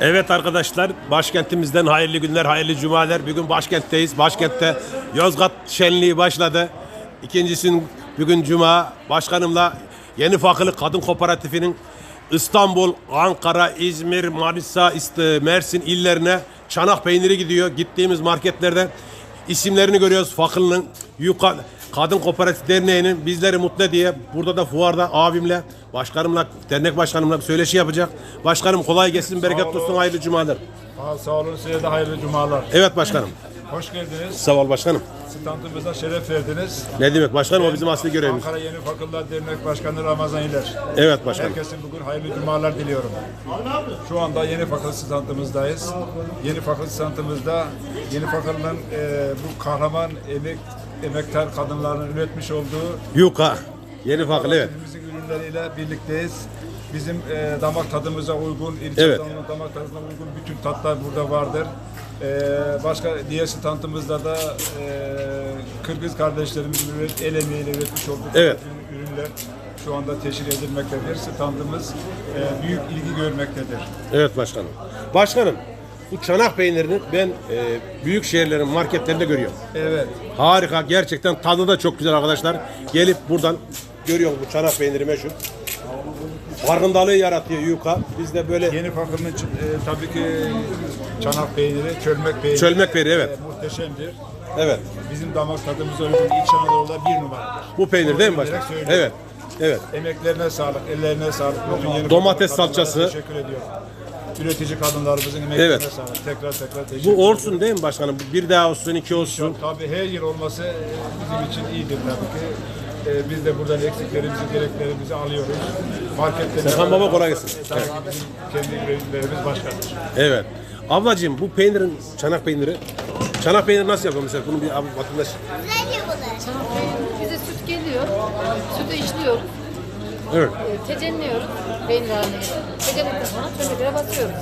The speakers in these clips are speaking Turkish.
Evet arkadaşlar başkentimizden hayırlı günler, hayırlı cumalar. Bugün başkentteyiz. Başkentte Yozgat şenliği başladı. İkincisinin bugün cuma. Başkanımla Yeni Fakılı Kadın Kooperatifinin İstanbul, Ankara, İzmir, Manisa, Mersin illerine çanak peyniri gidiyor. Gittiğimiz marketlerde isimlerini görüyoruz. Fakılının Yuka Kadın Kooperatif Derneği'nin bizleri mutlu diye burada da fuarda abimle, başkanımla, dernek başkanımla bir söyleşi yapacak. Başkanım kolay gelsin, bereketli olsun, hayırlı cumalar. Ha, sağ olun size de hayırlı cumalar. Evet başkanım. Hoş geldiniz. Sağ ol başkanım. Standımıza şeref verdiniz. Ne demek başkanım o bizim asli görevimiz. Ankara Yeni Fakültler Dernek Başkanı Ramazan İler. Evet başkanım. Herkesin bugün hayırlı cumalar diliyorum. Şu anda Yeni Fakülte standımızdayız. Yeni Fakülte standımızda Yeni Fakülte'nin e, bu kahraman emek emektar kadınların üretmiş olduğu Yuka. Yeni fakıl evet. Bizim ürünleriyle birlikteyiz. Bizim e, damak tadımıza uygun, ilçe Evet. damak- damak tadına uygun bütün tatlar burada vardır. E, başka diğer standımızda da e, Kırgız kardeşlerimizin üret, el emeğiyle üretmiş olduğu Evet. ürünler şu anda teşhir edilmektedir. Standımız e, büyük ilgi görmektedir. Evet başkanım. Başkanım bu çanak peynirini ben e, büyük şehirlerin marketlerinde görüyorum. Evet. Harika gerçekten tadı da çok güzel arkadaşlar. Gelip buradan görüyorum bu çanak peyniri meşhur. Farkındalığı yaratıyor Yuka. Biz de böyle Yeni fakirinin e, tabii ki çanak peyniri, çölmek peyniri. Çölmek peyniri, evet. e, muhteşemdir. evet. Bizim damak tadımıza uygun İç Anadolu'da bir numaradır. Bu peynir değil mi başkanım? söylüyorum. Evet. Evet. Emeklerine sağlık, ellerine sağlık. Bütün yeni Domates salçası. Teşekkür ediyorum. Üretici kadınlarımızın emeklerine Evet. sağlık. Tekrar tekrar teşekkür Bu olsun değil mi başkanım? Bir daha olsun, iki olsun. Tabii her yıl olması e, bizim için iyidir tabii ki. E, Biz de buradan eksiklerimizi, gereklerimizi alıyoruz. Marketlerinde... Serkan Baba kolay gelsin. Tabii ki bizim kendi üreticilerimiz başkadır. Evet. Ablacığım bu peynirin çanak peyniri çanak peyniri nasıl yapıyor mesela? Bunu bir abi vatandaş Çanak peyniri bize süt geliyor. Sütü işliyoruz. Evet. e, Tecenliyoruz. Haline getiriyoruz. Tecendikten sonra çömleklere basıyoruz.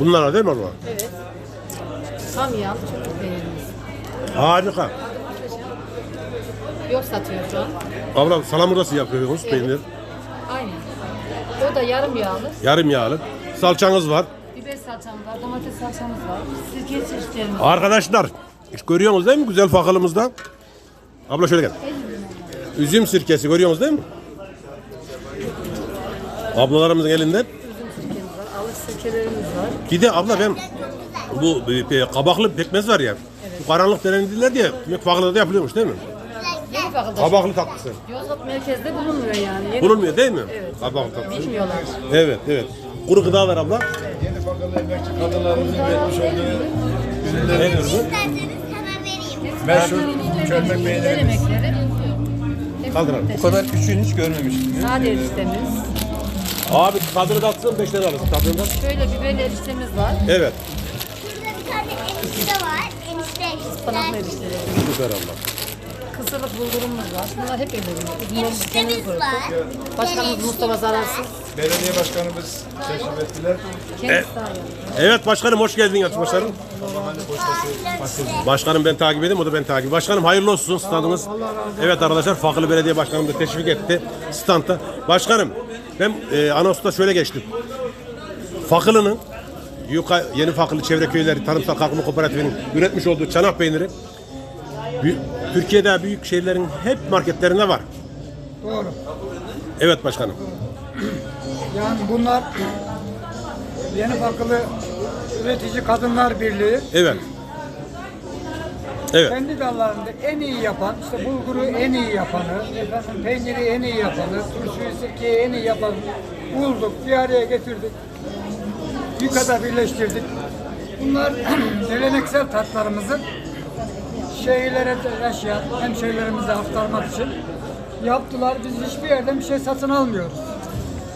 Bunlar değil mi abla? Evet. Tam yağlı çömlek peynirimiz. Harika. Yok satıyor şu an. Abla salamur nasıl yapıyorsunuz Evet. peynir? Aynen. O da yarım yağlı. Yarım yağlı. Salçanız var. Biber salçamız var, domates salçamız var. Sirke çeşitlerimiz var. Arkadaşlar hiç görüyorsunuz değil mi güzel fakalımızda? Abla şöyle gel. Üzüm sirkesi görüyorsunuz değil mi? Ablalarımızın elinden. Üzüm sirkemiz var, sirkelerimiz var. Bir de abla ben bu e, kabaklı pekmez var ya. Bu karanlık denediler diye mutfaklarda da yapılıyormuş değil mi? Yeni bakıldı. Kabaklı tatlısı. Yozgat merkezde bulunmuyor yani. Yeni Bulunmuyor değil mi? Evet. Kabaklı tatlısı. Bilmiyorlar. Evet evet. Kuru gıda var abla. Yeni fakirli emekçi kadınlarımızın üretmiş olduğu ürünleri Ne ürünü? İsterseniz hemen vereyim. meşhur çölmek peynirimiz. emekleri. Kaldıralım. Bu kadar küçüğünü hiç görmemiştim. Sade eriştemiz. Abi tadını da atsın 5 lira alırsın tadını da. Şöyle biberli eriştemiz var. Evet. Burada bir tane enişte var. Enişte Ispanaklı enişte. eriştelerimiz. Süper abla. Kısırlık bulgurumuz var. Bunlar hep evlerimiz. Eniştemiz var. Başkanımız Mustafa Zararsız. Belediye başkanımız teşrif ettiler. Kendisi daha iyi. Evet başkanım hoş geldin Yatış Başkanım. Başkanım ben takip edeyim o da ben takip. Başkanım hayırlı olsun standınız. Evet arkadaşlar Fakılı Belediye Başkanım da teşvik etti standa. Başkanım ben e, Anons'ta şöyle geçtim. Fakılı'nın Yuka Yeni Fakılı Çevre Köyleri Tarımsal Kalkınma Kooperatifi'nin üretmiş olduğu çanak peyniri Türkiye'de büyük şehirlerin hep marketlerinde var. Doğru. Evet başkanım. Yani bunlar Yeni Fakılı Üretici Kadınlar Birliği Evet. Evet. kendi dallarında en iyi yapan, işte bulguru en iyi yapanı, peyniri en iyi yapanı, turşuyu sirkeyi en iyi yapanı bulduk, bir araya getirdik. Yukada birleştirdik. Bunlar geleneksel tatlarımızı şehirlere yaşayan hemşehrilerimize aktarmak için yaptılar. Biz hiçbir yerden bir şey satın almıyoruz.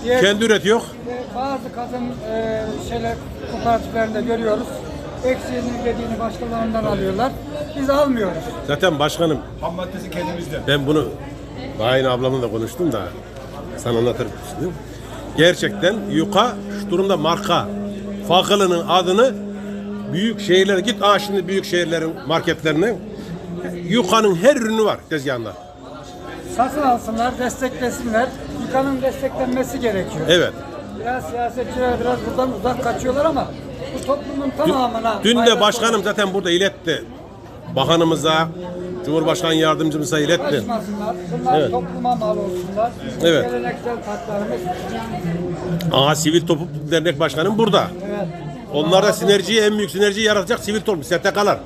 Diğer Kendi üretiyor. Ve bazı kadın e, şeyler kooperatiflerinde görüyoruz. Eksiğini dediğini başkalarından alıyorlar. Biz almıyoruz. Zaten başkanım Ham maddesi kendimizde. Ben bunu aynı ablamla da konuştum da sana anlatırım şimdi. Gerçekten Yuka şu durumda marka. Fakılının adını büyük şehirlere git. Aa şimdi büyük şehirlerin marketlerine Yuka'nın her ürünü var tezgahında. Satın alsınlar, desteklesinler. Yıkanın desteklenmesi gerekiyor. Evet. Biraz siyasetçiler biraz buradan uzak kaçıyorlar ama toplumun tamamına Dün de başkanım zaten burada iletti. Bakanımıza, Cumhurbaşkanı yardımcımıza iletti. Kaçmasınlar. Bunlar Evet. topluma mal olsunlar. Evet. Geleneksel tatlarımız. Aha Sivil Toplum Dernek Başkanım burada. Evet. Onlar da sinerjiyi, en büyük sinerjiyi yaratacak sivil toplum, STK'lar.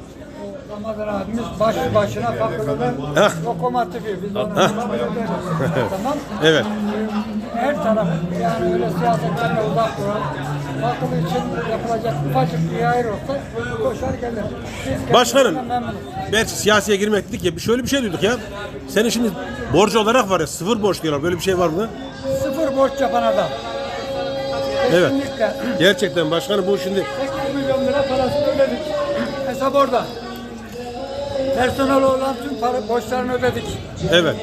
Ramazan abimiz başlı başına fakülteden Heh. lokomotifi. Biz deriz. tamam. Evet. Her taraf yani öyle siyasetlerle uzak duran fakül için yapılacak ufacık bir yer olsa koşar gelir. Biz Başkanım, belki siyasiye girmek dedik ya, bir şöyle bir şey duyduk ya. Senin şimdi borcu olarak var ya, sıfır borç diyorlar. Böyle bir şey var mı? Sıfır borç yapan adam. Evet. Kesinlikle. Gerçekten başkanım bu şimdi 8 milyon lira parasını ödedik. Hesap orada. Personel olan tüm para borçlarını ödedik. evet.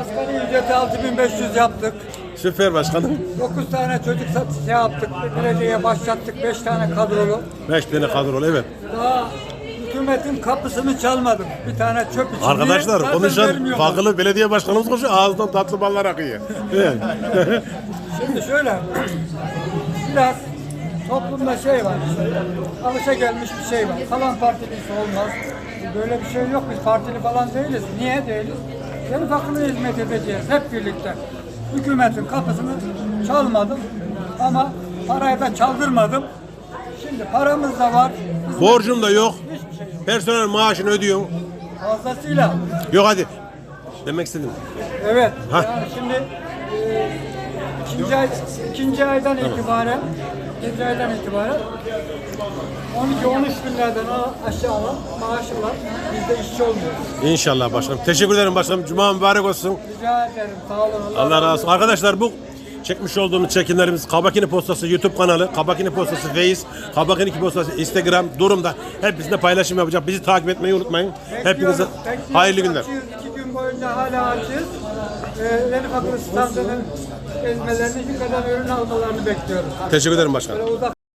Asgari ücreti 6500 yaptık. Süper başkanım. 9 tane çocuk satışı yaptık. Belediyeye başlattık. 5 tane kadrolu. Beş tane kadrolu evet. Daha hükümetin kapısını çalmadım. Bir tane çöp için. Arkadaşlar? Zaten konuşan vermiyorlar. fakılı belediye başkanımız konuşuyor. Ağzından tatlı ballar akıyor. Evet. Şimdi şöyle. Biraz toplumda şey var. Alışa gelmiş bir şey var. Falan partilisi olmaz. Böyle bir şey yok. Biz partili falan değiliz. Niye değiliz? Gelip akıllı hizmet edeceğiz hep birlikte. Hükümetin kapısını çalmadım ama parayı da çaldırmadım. Şimdi paramız da var. hizmet- Borcun da yok. Hiçbir şey yok. Personel maaşını ödüyorsun. Fazlasıyla. Yok hadi. Demek istedim. Evet. Ha. Yani şimdi e, ikinci, ay, ikinci aydan itibaren ikinci aydan itibaren 12-13 günlerden a- aşağı maaşlar bizde işçi olmuyor. İnşallah başkanım. Teşekkür ederim başkanım. Cuma mübarek olsun. Rica ederim. Sağ olun. Allah razı olsun. Arkadaşlar bu çekmiş olduğumuz çekimlerimiz Kabakini Postası YouTube kanalı, Kabakini Postası Face, Kabakini Postası Instagram durumda. Hepsinde paylaşım yapacak. Bizi takip etmeyi unutmayın. Hepinize hayırlı günler. Açığız. İki gün boyunca hala açığız. Ee, Yeni Fakir standının ezmelerini yukarıdan ürün almalarını bekliyoruz. Teşekkür ederim başkanım.